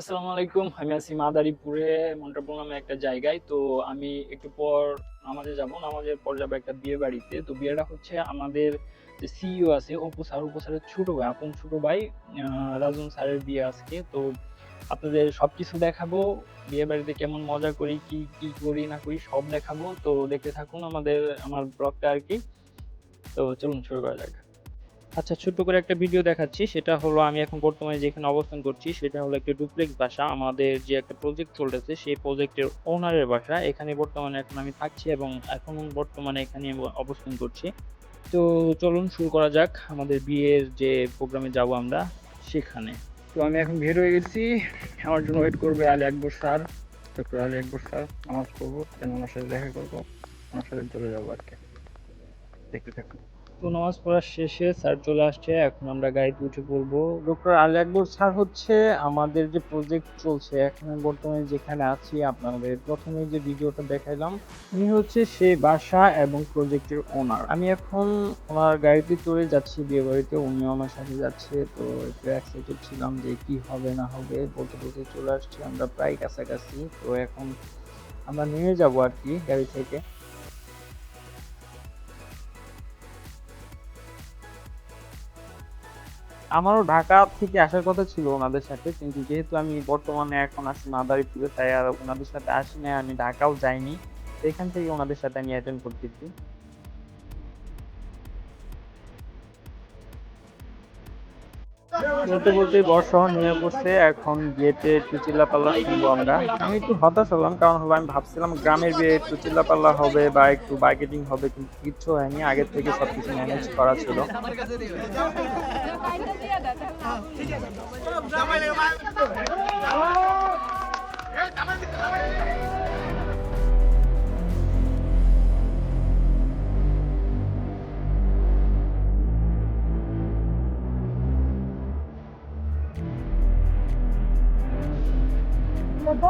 আসসালামু আলাইকুম। আমি আছি মাদারীপুরে মন্টাপুর নামে একটা জায়গায়। তো আমি একটু পর নামাজে যাব। নামাজের পর যাব একটা বিয়ে বাড়িতে তো বিয়েটা হচ্ছে আমাদের যে সিইও আছে, অপু স্যার। অপু স্যারের ছোটো ভাই, আপন ছোটো ভাই রাজন স্যারের বিয়ে আজকে। তো আপনাদের সব কিছু দেখাবো। বিয়ে বাড়িতে কেমন মজা করি, কি কি করি, না করি, সব দেখাবো। তো দেখতে থাকুন আমাদের, আমার ব্লগটা আর কি। তো চলুন শুরু করা যাক। আচ্ছা ছোট্ট করে একটা ভিডিও দেখাচ্ছি। সেটা হলো আমি এখন বর্তমানে যেখানে অবস্থান করছি, সেটা হলো একটা ডুপ্লেক্স বাসা। আমাদের যে একটা প্রজেক্ট চলতেছে, সেই প্রজেক্টের ওনারের বাসা। এখানে বর্তমানে এখন আমি থাকছি এবং এখন বর্তমানে এখানে অবস্থান করছি। তো চলুন, শুরু করা যাক। আমাদের বিয়ের যে প্রোগ্রামে যাব আমরা, সেখানে। তো আমি এখন বের হয়ে গেছি। আমার জন্য ওয়েট করবে Ali Akbar sir. Doctor Ali Akbar sir পড়ব। দেন ওনার সাথে দেখা করব। ওনার সাথে চলে যাব আর কি দেখতে থাকুন। তো নামাজ পড়ার শেষে স্যার চলে আসছে, এখন আমরা গাড়িতে উঠে পড়ব। ডক্টর আলী আকবর, স্যার হচ্ছে আমাদের যে প্রজেক্ট চলছে, এখন বর্তমানে যেখানে আছি আপনাদের, প্রথমে যে ভিডিওটা দেখাইলাম, উনি হচ্ছে সেই বাসা এবং প্রজেক্টের ওনার আমি এখন ওনার গাড়িতে চলে যাচ্ছি, বিয়ে বাড়িতে, উনিও আমার সাথে যাচ্ছে, তো একটু এক্সাইটেড ছিলাম যে কি হবে, না হবে, বলতে বলতে চলে আসছি আমরা প্রায় কাছাকাছি। তো এখন আমরা নেমে যাব আর কি গাড়ি থেকে। আমারও ঢাকা থেকে আসার কথা ছিল ওনাদের সাথে, কিন্তু যেহেতু আমি বর্তমানে এখন আছি মাদারীপুরে, তাই আর ওনাদের সাথে আসি না আমি ঢাকাও যাইনি। এখান থেকে ওনাদের সাথে আমি অ্যাটেন্ড করতেছি। বলতে বলতে বর্ষা নিয়ে পড়ছে। এখন বিয়েতে একটু চিল্লাপাল্লা শুনব আমরা। আমি একটু হতাশ হলাম, কারণ হলো আমি ভাবছিলাম গ্রামের বিয়ে একটু চিল্লাপাল্লা হবে বা একটু বার্গেটিং হবে, কিন্তু কিচ্ছু হয়নি। আগের থেকে সবকিছু ম্যানেজ করা ছিল। তো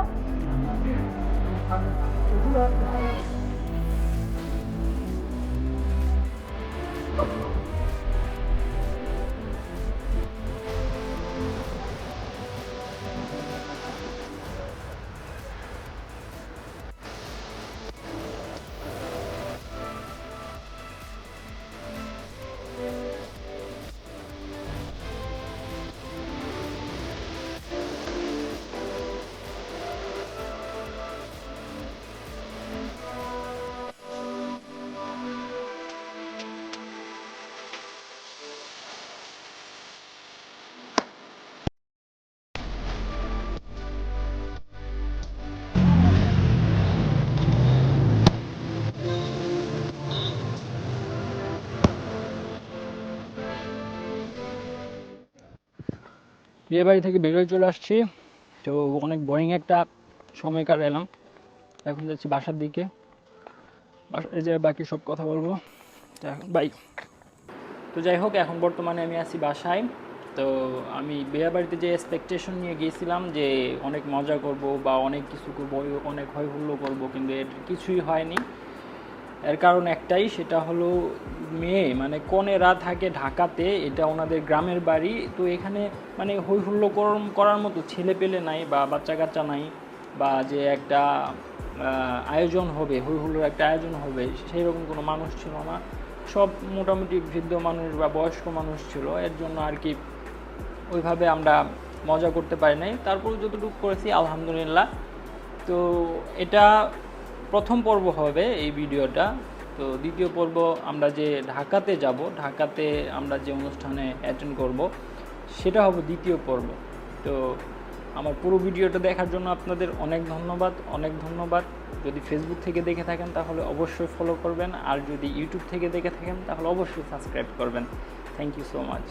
বিয়ে বাড়ি থেকে বেরোয় চলে আসছি। তো অনেক বোরিং একটা সময় কাটালাম এখন যাচ্ছি বাসার দিকে। বাসায় যে বাকি সব কথা বলব। বাই তো যাই হোক, এখন বর্তমানে আমি আছি বাসায়। তো আমি বিয়ে বাড়িতে যে এক্সপেকটেশন নিয়ে গিয়েছিলাম যে অনেক মজা করব বা অনেক কিছু করব, অনেক হয় হুল্লো করব, কিন্তু এর কিছুই হয়নি। এর কারণ একটাই, সেটা হলো মেয়ে মানে কনেরা থাকে ঢাকাতে, এটা ওনাদের গ্রামের বাড়ি, তো এখানে মানে হই হুল্লো করার মতো ছেলে পেলে নাই বা বাচ্চা কাচ্চা নাই, বা যে একটা আয়োজন হবে হই হুল্লোর একটা আয়োজন হবে সেই রকম কোনো মানুষ ছিল না। সব মোটামুটি বৃদ্ধ মানুষ বা বয়স্ক মানুষ ছিল, এর জন্য আর কি ওইভাবে আমরা মজা করতে পারি নাই। তারপরে যতটুকু করেছি, আলহামদুলিল্লাহ। তো এটা প্রথম পর্ব হবে এই ভিডিওটা। তো দ্বিতীয় পর্ব আমরা যে ঢাকাতে যাব, ঢাকাতে আমরা যে অনুষ্ঠানে অ্যাটেন্ড করব, সেটা হবে দ্বিতীয় পর্ব। তো আমার পুরো ভিডিওটা দেখার জন্য আপনাদের অনেক ধন্যবাদ অনেক ধন্যবাদ। যদি ফেসবুক থেকে দেখে থাকেন, তাহলে অবশ্যই ফলো করবেন। আর যদি ইউটিউব থেকে দেখে থাকেন, তাহলে অবশ্যই সাবস্ক্রাইব করবেন। Thank you so much